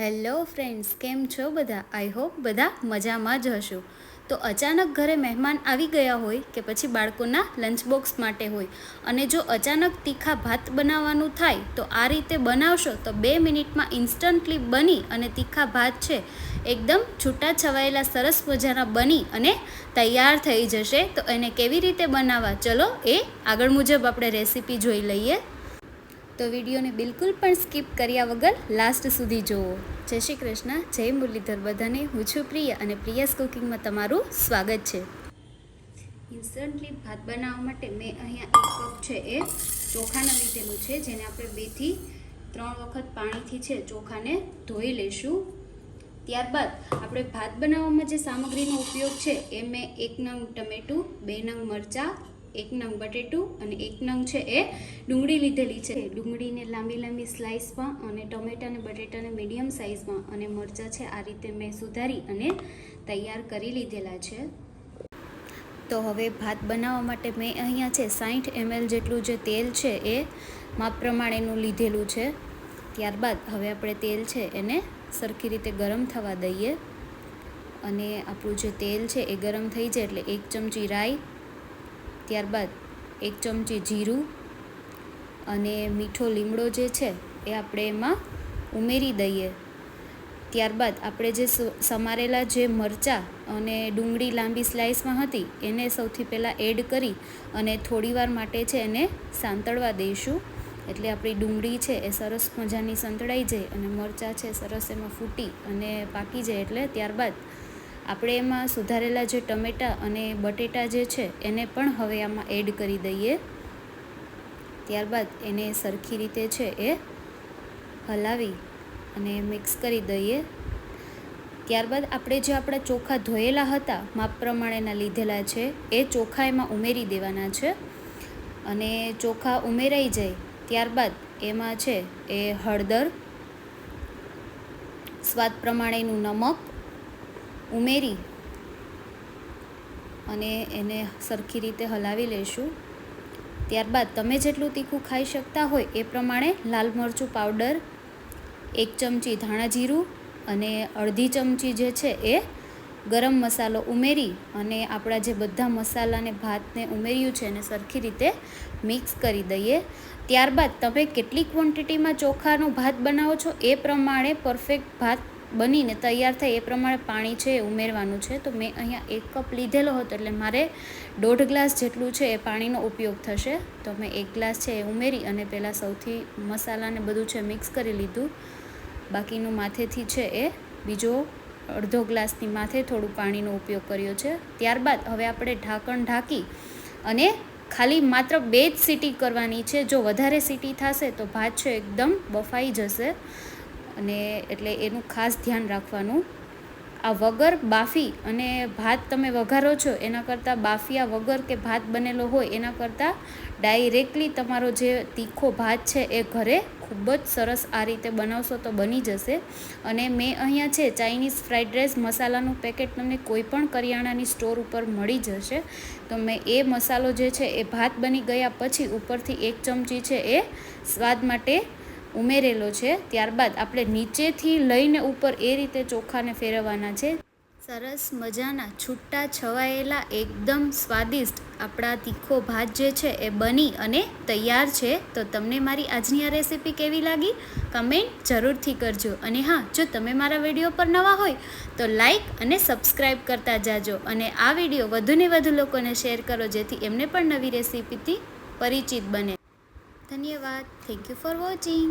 Hello friends, કેમ છો બધા? આઈ હોપ બધા મજામાં જ હશો. તો અચાનક ઘરે મહેમાન આવી ગયા હોય કે પછી બાળકોના લંચ બોક્સ માટે હોય અને જો અચાનક તીખા ભાત બનાવવાનું થાય તો આ રીતે બનાવશો તો બે મિનિટમાં ઇન્સ્ટન્ટલી બની અને તીખા ભાત છે, એકદમ છૂટા છવાયેલા સરસ મજાના બની અને તૈયાર થઈ જશે. તો એને કેવી રીતે બનાવવા? ચલો એ આગળ મુજબ આપણે રેસીપી જોઈ લઈએ. તો વિડીયોને બિલકુલ પણ સ્કીપ કર્યા વગર લાસ્ટ સુધી જુઓ. જય શ્રી કૃષ્ણ, જય મુરલીધર બધાને. હું છું પ્રિય અને પ્રિયાસ કુકિંગમાં તમારું સ્વાગત છે. ઇન્સ્ટન્ટલી ભાત બનાવવા માટે મેં અહીંયા એક કપ છે એ ચોખાને લીધેલું છે, જેને આપણે બેથી ત્રણ વખત પાણીથી છે ચોખાને ધોઈ લઈશું. ત્યારબાદ આપણે ભાત બનાવવામાં જે સામગ્રીનો ઉપયોગ છે, એ મેં એક નંગ ટમેટું, બે નંગ મરચાં એક નંગ બટેટું અને એક નંગ છે એ ડુંગળી લીધેલી છે. ડુંગળીને લાંબી લાંબી સ્લાઇસમાં અને ટમેટાને બટેટાને મીડિયમ સાઇઝમાં અને મરચાં છે આ રીતે મેં સુધારી અને તૈયાર કરી લીધેલા છે. તો હવે ભાત બનાવવા માટે મેં અહીંયા છે સાઠ એમએલ જેટલું જે તેલ છે એ માપ પ્રમાણેનું લીધેલું છે. ત્યારબાદ હવે આપણે તેલ છે એને સરખી રીતે ગરમ થવા દઈએ. અને આપણું જે તેલ છે એ ગરમ થઈ જાય એટલે એક ચમચી રાઈ ત્યારબાદ એક ચમચી જીરું અને મીઠો લીમડો જે છે એ આપણે એમાં ઉમેરી દઈએ. ત્યારબાદ આપણે જે સમારેલા જે મરચાં અને ડુંગળી લાંબી સ્લાઇસમાં હતી એને સૌથી પહેલાં એડ કરી અને થોડીવાર માટે છે એને સાંતળવા દઈશું. એટલે આપણી ડુંગળી છે એ સરસ મજાની સંતળાઈ જાય અને મરચાં છે સરસ એમાં ફૂટી અને પાકી જાય એટલે ત્યારબાદ આપણે એમાં સુધારેલા જે ટમેટાં અને બટેટા જે છે, એને પણ હવે આમાં એડ કરી દઈએ. ત્યારબાદ એને સરખી રીતે છે એ હલાવી અને મિક્સ કરી દઈએ. ત્યારબાદ આપણે જે આપણા ચોખા ધોયેલા હતા, માપ પ્રમાણેના લીધેલા છે, એ ચોખા એમાં ઉમેરી દેવાના છે. અને ચોખા ઉમેરાઈ જાય, ત્યારબાદ એમાં છે એ હળદર, સ્વાદ પ્રમાણેનું નમક ઉમેરી અને એને સરખી રીતે હલાવી લઈશું ત્યારબાદ તમે જેટલું તીખું ખાઈ શકતા હોય એ પ્રમાણે લાલ મરચું પાવડર, એક ચમચી ધાણા જીરું અને અડધી ચમચી જે છે એ ગરમ મસાલો ઉમેરી અને આપણા જે બધા મસાલાને ભાતને ઉમેર્યું છે એને સરખી રીતે મિક્સ કરી દઈએ. ત્યારબાદ તમે કેટલી ક્વોન્ટિટીમાં ચોખાનો ભાત બનાવો છો એ પ્રમાણે પરફેક્ટ ભાત બનીને તૈયાર થાય એ પ્રમાણે પાણી છે એ ઉમેરવાનું છે. તો મેં અહીંયા એક કપ લીધેલો હતો એટલે મારે દોઢ ગ્લાસ જેટલું છે એ પાણીનો ઉપયોગ થશે. તો મેં એક ગ્લાસ છે એ ઉમેરી અને પહેલાં સૌથી મસાલાને બધું છે મિક્સ કરી લીધું. બાકીનું માથેથી છે એ બીજો અડધો ગ્લાસની માથે થોડું પાણીનો ઉપયોગ કર્યો છે. ત્યારબાદ હવે આપણે ઢાંકણ ઢાંકી અને ખાલી માત્ર બે જ સીટી કરવાની છે. જો વધારે સીટી થશે તો ભાત છે એકદમ બફાઈ જશે. અને એટલે એનું ખાસ ધ્યાન રાખવાનું. આ વગર બાફી અને ભાત તમે વઘારો છો, એના કરતાં બાફિયા વગર કે ભાત બનેલો હોય, એના કરતાં ડાયરેક્ટલી તમારો જે તીખો ભાત છે એ ઘરે ખૂબ જ સરસ આ રીતે બનાવશો તો બની જશે. અને મેં અહીંયા છે ચાઇનીઝ ફ્રાઈડ રાઈસ મસાલાનું પેકેટ તમને કોઈ પણ કરિયાણાની સ્ટોર ઉપર મળી જશે. તો મેં એ મસાલો જે છે એ ભાત બની ગયા પછી ઉપરથી એક ચમચી છે એ સ્વાદ માટે ઉમેરેલો છે. ત્યારબાદ આપણે નીચેથી લઈને ઉપર એ રીતે ચોખાને ફેરવવાના છે. સરસ મજાના છૂટા છવાયેલા, એકદમ સ્વાદિષ્ટ આપણા તીખો ભાત જે છે એ બની અને તૈયાર છે. તો તમને મારી આજની આ રેસીપી કેવી લાગી? કમેન્ટ જરૂરથી કરજો. અને હા, જો તમે મારા વીડિયો પર નવા હોય, તો લાઈક અને સબસ્ક્રાઈબ કરતા જાજો. અને આ વીડિયો વધુને વધુ લોકોને શેર કરો, જેથી એમને પણ નવી રેસીપીથી પરિચિત બને. ધન્યવાદ. Thank you for watching